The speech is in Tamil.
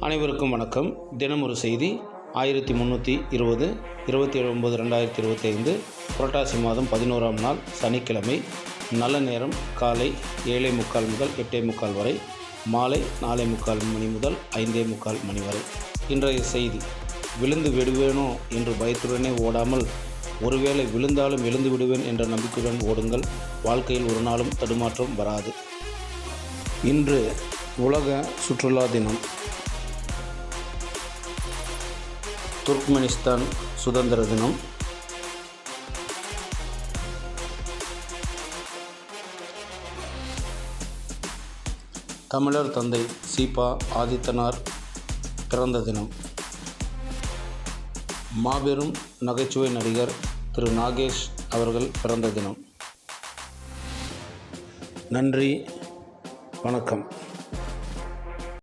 அனைவருக்கும் வணக்கம். தினம் ஒரு செய்தி. ஆயிரத்தி முந்நூற்றி இருபது இருபத்தி ஏழு ஒம்பது ரெண்டாயிரத்தி இருபத்தைந்து புரட்டாசி மாதம் பதினோராம் நாள் சனிக்கிழமை நல்ல நேரம் காலை ஏழே முக்கால் முதல் எட்டே முக்கால் வரை மாலை நாலே முக்கால் மணி முதல் ஐந்தே முக்கால் மணி வரை. இன்றைய செய்தி. விழுந்து விடுவேனோ என்று பயத்துடனே ஓடாமல் ஒருவேளை விழுந்தாலும் எழுந்து விடுவேன் என்ற நம்பிக்கையுடன் ஓடுங்கள். வாழ்க்கையில் ஒரு நாளும் தடுமாற்றம் வராது. இன்று உலக சுற்றுலா தினம். துர்க்மெனிஸ்தான் சுதந்திர தினம். தமிழர் தந்தை சீபா ஆதித்தனார் பிறந்த தினம். மாபெரும் நகைச்சுவை நடிகர் திரு நாகேஷ் அவர்கள் பிறந்த தினம். நன்றி வணக்கம்.